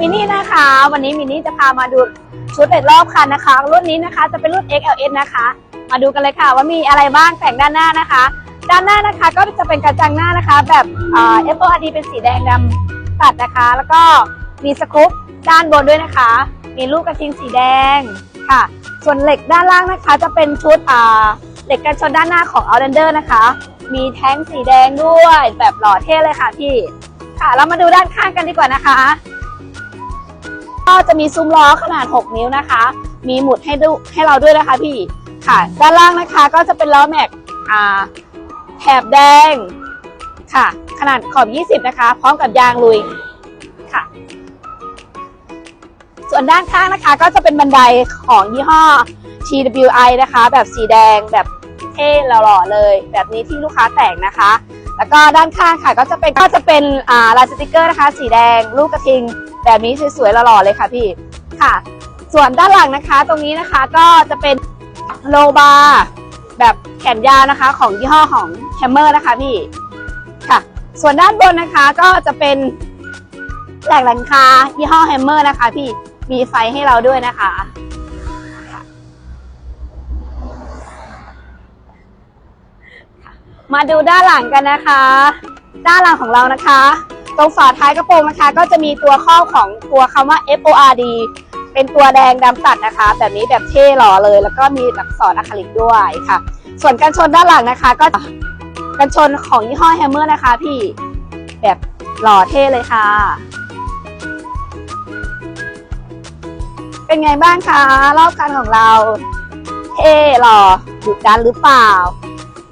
มินี่นะคะ วันนี้มินี่จะพามาดูชุดเด็ดรอบคันนะคะ รุ่นนี้นะคะจะเป็นรุ่น XLS นะคะ มาดูกันเลยค่ะว่ามีอะไรบ้างแต่งด้านหน้านะคะ ด้านหน้านะคะก็จะเป็นกระจังหน้านะคะ แบบเอ่อ FORD เป็นสีแดงดำตัดนะคะ แล้วก็มีสครูปด้านบนด้วยนะคะ มีลูกกระทิงสีแดงค่ะ ส่วนเหล็กด้านล่างนะคะ จะเป็นชุดอ่าเหล็กกันชนด้านหน้าของ Outlander นะคะ มีแท้งสีแดงด้วยแบบหล่อเท่เลยค่ะพี่ค่ะ เรามาดูด้านข้างกันดีกว่านะคะ ก็จะมีซุ้มล้อขนาด 6 นิ้วนะคะ มีหมุดให้ดูให้เราด้วยนะคะพี่ค่ะ ด้านล่างนะคะก็จะเป็นล้อแม็กแถบแดงค่ะ ขนาดขอบ 20 นะคะ พร้อมกับยางลุยค่ะ ส่วนด้านข้างนะคะ ก็จะเป็นบันไดของยี่ห้อ TWI นะคะ แบบสีแดงแบบเท่หล่อๆเลย แบบนี้ที่ลูกค้าแต่งนะคะ แล้วก็ด้านข้างค่ะก็จะเป็นก็จะเป็นอ่าลายสติกเกอร์นะคะ สีแดงลูกกระทิง แบบนี้สวยๆหล่อๆเลยค่ะพี่ค่ะ ส่วนด้านหลังนะคะ ตรงนี้นะคะก็จะเป็นโลบาร์แบบแขนยาวนะคะ ของยี่ห้อของแฮมเมอร์นะคะพี่ค่ะ ส่วนด้านบนนะคะก็จะเป็นแหลกหลังคายี่ห้อแฮมเมอร์นะคะ พี่มีไฟให้เราด้วยนะคะค่ะ มาดูด้านหลังกันนะคะ ด้านหลังของเรานะคะ ตรงฝาท้ายกระโปรงนะคะ ก็จะมีตัวครอของตัวคำว่า FORD เป็นตัวแดงดำตัดนะคะ แบบนี้แบบเท่หล่อเลย แล้วก็มีอักษรอะคริลิกด้วยค่ะ ส่วนกันชนด้านหลังนะคะ ก็กันชนของยี่ห้อแฮมเมอร์นะคะพี่แบบหล่อเท่เลยค่ะ เป็นไงบ้างคะรอบคันของเรา เท่หล่อดุดันหรือเปล่า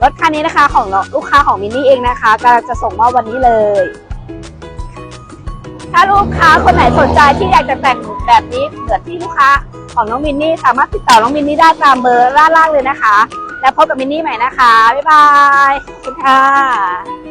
รถคันนี้นะคะของลูกค้าของมินนี่เองนะคะกำลังจะส่งมอบวันนี้เลย ถ้าลูกค้าคนไหนสนใจที่อยากจะแต่งแบบนี้เหมือนที่ลูกค้าของน้องมินนี่สามารถติดต่อน้องมินนี่ได้ตามเบอร์ด้าล่างเลยนะคะ แล้วพบกับมินนี่ใหม่นะคะ บ๊ายบายคุณค่ะ